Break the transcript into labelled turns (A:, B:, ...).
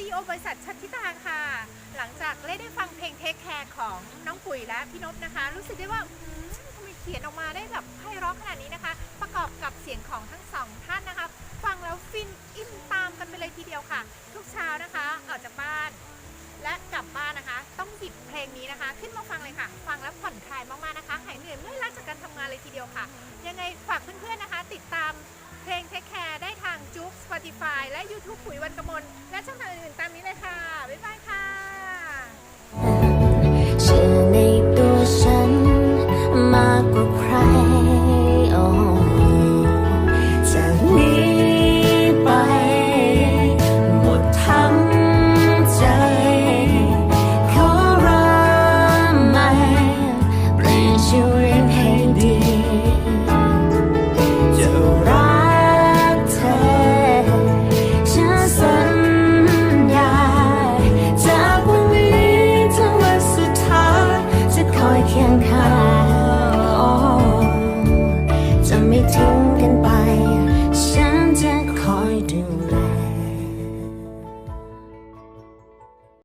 A: CEO บริษัทชัตทิตาค่ะ หลังจากได้ได้ฟังเพลงเทคแคร์ของน้องปุ๋ยและพี่นพนะคะ รู้สึกได้ว่าอืมทำไมเขียนออกมาได้แบบไพเราะขนาดนี้นะคะ ประกอบกับเสียงของทั้งสองท่านนะคะ ฟังแล้วฟินอินตามกันไปเลยทีเดียวค่ะ ทุกเช้านะคะออกจากบ้าน และกลับบ้านนะคะ ต้องหยิบเพลงนี้นะคะ ขึ้นมาฟังเลยค่ะ ฟังแล้วผ่อนคลายมากๆนะคะหายเหนื่อยเมื่อยล้าจากการทำงานเลยทีเดียวค่ะ ยังไงฝากเพื่อนๆนะคะ ติดตามเพลงเทคแคร์ได้ทางจุ๊ก Spotify และ YouTube ปุ๋ยวันกมลและช่องทางอื่น
B: cry. ทิ้งกันไป